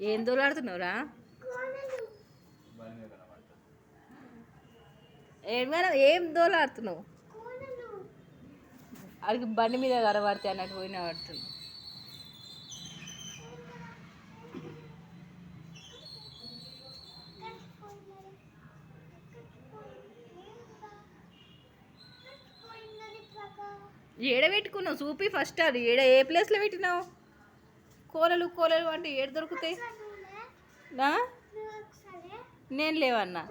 ఏం దోలాడుతున్నావురా ఏమైనా ఏం దోలాడుతున్నావు అడిగి బండి మీద కనబడితే అన్నట్టు పోయినా పడుతుంది ఏడ పెట్టుకున్నావు చూపి ఫస్ట్ అది. ఏడ ఏ ప్లేస్లో పెట్టినావు? కూరలు కూరలు అంటే ఏడ దొరుకుతాయి? నా నేను లేవన్నా.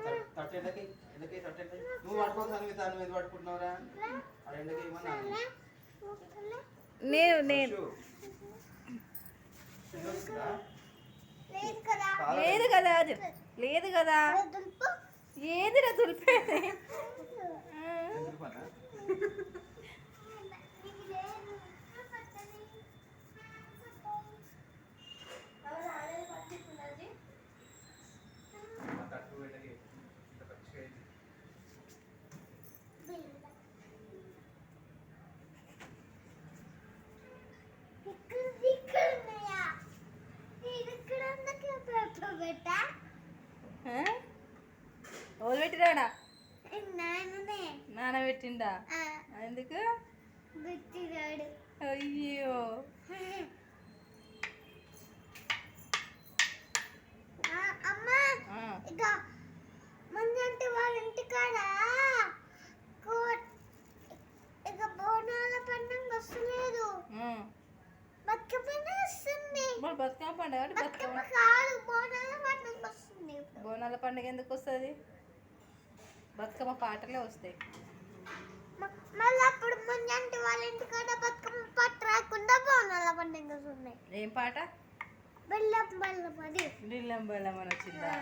నేను నేను. లేదు కదా అది. లేదు కదా. ఏదిరా దులిపేది? ఆ? ఎవరు పెట్టిరాడా నాన్న పెట్టిండా ఎందుకు అయ్యో మరి బతుకమ్మ పండుగ అంటే బతుకమ్మ. బోనాల పండుగ వస్తుంది బోనాల పండుగ ఎందుకు వస్తుంది? బతుకమ్మ పాటలే వస్తాయి. మ- మళ్ళీ అప్పుడు ముందంటే వాళ్ళ ఇంటికాడ బతుకమ్మ పట్టు రాకుండా బోనాల పండుగ వస్తున్నాయి ఏం పాట? బెల్లం బెల్లం అది బెల్లం అని వచ్చిందా